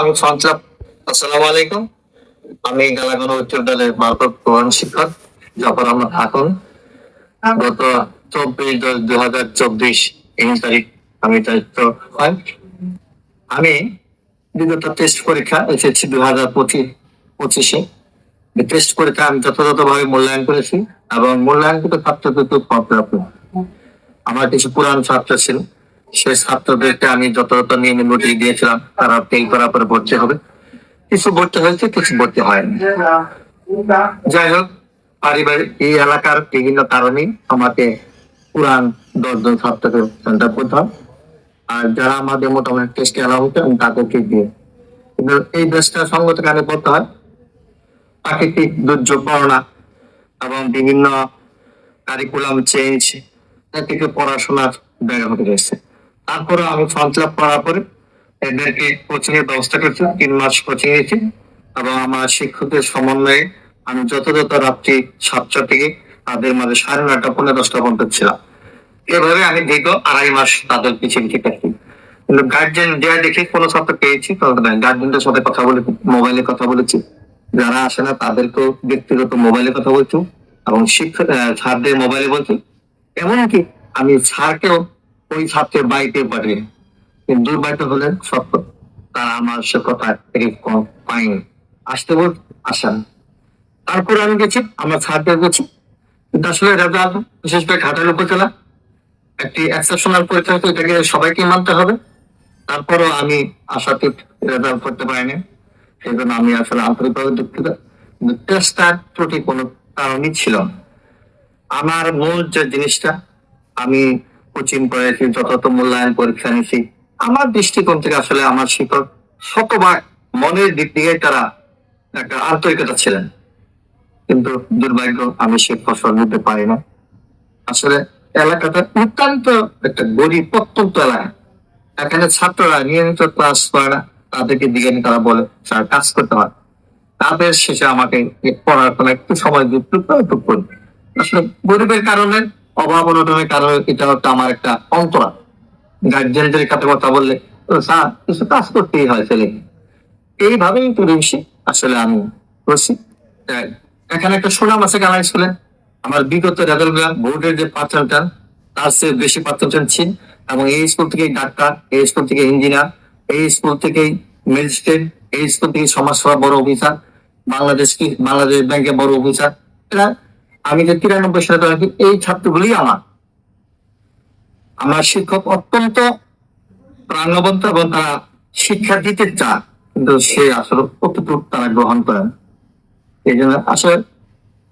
আমি সঞ্চাপ আসসালামু আলাইকুম। আমি প্রধান শিক্ষক আমরা থাকুন গত চব্বিশ দশ দু হাজার চব্বিশ তারিখ আমি হয় আমি বিগত টেস্ট পরীক্ষা এসেছি দু হাজার পঁচিশ টেস্ট পরীক্ষা আমি যথাযথভাবে মূল্যায়ন করেছি এবং মূল্যায়নকৃত প্রাপ্য আমার কিছু পুরান ছাত্র ছিল। সেই ছাত্রদেরকে আমি যথাযথ নিয়মে নোটিশ দিয়েছিলাম, তারা ফেল করার পরে ভর্তি হবে। কিছু ভর্তি হয়েছে, কিছু ভর্তি হয়নি। যাই হোক, পারিবারিক এই এলাকার বিভিন্ন কারণে আমাকে পুরান দশজন ছাত্রকে সেন্টার করতে হয়। আর যারা আমাদের মোটামুটি টেস্টে এলাও হতো আমি তাদেরকে দিয়ে। কিন্তু এই দেশটা সঙ্গত কারণে করতে হয়। প্রাকৃতিক দুর্যোগ করোনা এবং বিভিন্ন কারিকুলাম চেঞ্জ থেকে পড়াশোনার ব্যাঘাত রয়েছে তারপরে আমি ফর্ম ফিল আপ করার পরে এদেরকে কোচিং এর ব্যবস্থা করছি, তিন মাস কোচিং নিয়েছি এবং আমার শিক্ষকের সমন্বয়ে আমি যথাযথ রাত্রি সাতটা থেকে তাদের মাঝে সাড়ে নয়টা পনেরো দশটা পর্যন্ত ছিলাম। এভাবে আমি দীর্ঘ আড়াই মাস তাদের পিছিয়ে পিছিয়ে থাকি। কিন্তু গার্জেন যা দেখে কোনো ছাত্র পেয়েছি? গার্জেনদের সাথে কথা বলে মোবাইলে কথা বলেছি। যারা আসে না, তাদেরকেও ব্যক্তিগত মোবাইলে কথা বলছি। এবং শিক্ষক স্যারদের মোবাইলে বলছি। এমনকি আমি স্যারকেও ওই ছাত্রের বাড়িতে পারে দুর্ভাগ্য হলে সত্য। তারা আমার সে কথা পায়নি। আসতে বল, আসেন। তারপর আমি গেছি, আমার স্যারদের গেছি কিন্তু আসলে বিশেষ করে ঘাটাল উপজেলা, একটি এক্সেপশনাল পরীক্ষা হতো, এটাকে সবাইকে মানতে হবে। তারপরও আমি আশাতীত রেজাল্ট করতে পারিনি। সেই জন্য আমি আসলে আন্তরিকভাবে দুঃখিত। কিন্তু টেস্টার ত্রুটি কোনো কারণই ছিল আমার মূল যে জিনিসটা, আমি কোচিং করেছি, যথাযথ মূল্যায়ন পরীক্ষা নিয়েছি। আমার দৃষ্টিকোণ থেকে আসলে আমার শিক্ষক শতভাগ মনের দিক থেকে তারা একটা আন্তরিকতা ছিলেন। কিন্তু দুর্ভাগ্য, আমি সে ফসল নিতে পারি না। আসলে এলাকাটা অত্যন্ত একটা গরিব প্রত্যন্ত এলাকা। এখানে ছাত্ররা নিয়মিত ক্লাস করে না তাদেরকে দিকে তারা বলে, স্যার, কাজ করতে হয়। তাদের শেষে আমাকে পড়ার কোনো একটু সময় দিতে একটু করি আসলে গরিবের কারণে অভাব অনটনের কারণে এটা হচ্ছে আমার একটা অন্তরা গার্জেনদের সাথে কথা বললে স্যার, কিছু কাজ করতেই হয় ছেলে এইভাবেই ঋষি আসলে আমি করছি এখানে একটা সুনাম আছে গালা স্কুলে। আমার বিগত রেজাল্ট বোর্ডের যে পার্সেন্টাল তার চেয়ে বেশি পার্সেন্টেজ ছিল এবং এই স্কুল থেকে ডাক্তার, এই স্কুল থেকে ইঞ্জিনিয়ার, এই স্কুল থেকে ম্যাজিস্ট্রেট, এই স্কুল থেকে সমাজসেবা বড় অফিসার, বাংলাদেশ কি, বাংলাদেশ ব্যাংকে বড় অফিসার। এরা আমি যে তিরানব্বই সালে তৈরি এই ছাত্রগুলি আমার। আমার শিক্ষক অত্যন্ত প্রাণবন্ত এবং তারা শিক্ষা দিতে চায়, কিন্তু সে আসলে কতটুকু তারা গ্রহণ করেন। এই জন্য আসলে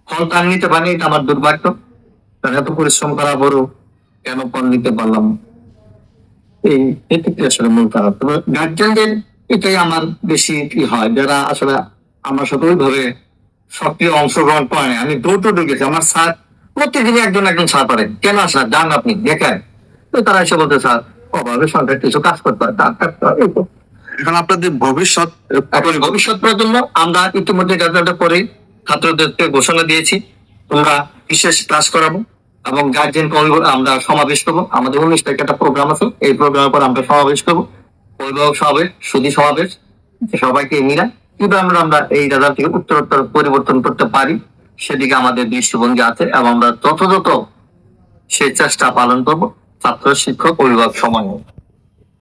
ফল তার নিতে পারেনি, এটা আমার দুর্ভাগ্য। তার এত পরিশ্রম করা বড় কেন ফল নিতে পারলাম? এই এটি আসলে মূল কারণ। তবে গার্জেনদের এটাই আমার বেশি কি হয়, যারা আসলে আমার সাথে ওইভাবে সক্রিয় অংশগ্রহণ করেন আমি দৌড় দৌড় গেছি আমার স্যার প্রত্যেকদিনই একজন একজন স্যার পারে। কেন আসেন যান আপনি দেখেন। তো তারা এসে বলতে স্যার অভাবে সরকার কিছু কাজ করতে তার এই তো। এখন আপনাদের ভবিষ্যৎ এখন ভবিষ্যৎ প্রজন্ম আমরা ইতিমধ্যে রেজাল্ট করে ছাত্রদেরকে ঘোষণা দিয়েছি তোমরা বিশেষ ক্লাস করাবো এবং গার্জেন আমরা সমাবেশ করব। আমাদের উনিশ তারিখে একটা প্রোগ্রাম আছে। এই প্রোগ্রামের পর আমরা সমাবেশ করব। অভিভাবক সমাবেশ সুদী সমাবেশ সবাইকে মিলা কীভাবে আমরা এই রেজাল্ট থেকে উত্তরোত্তর পরিবর্তন করতে পারি। সেদিকে আমাদের দৃষ্টিভঙ্গি আছে এবং আমরা যথাযথ সেই চেষ্টা পালন করব। ছাত্র, শিক্ষক, অভিভাবক সমন্বয়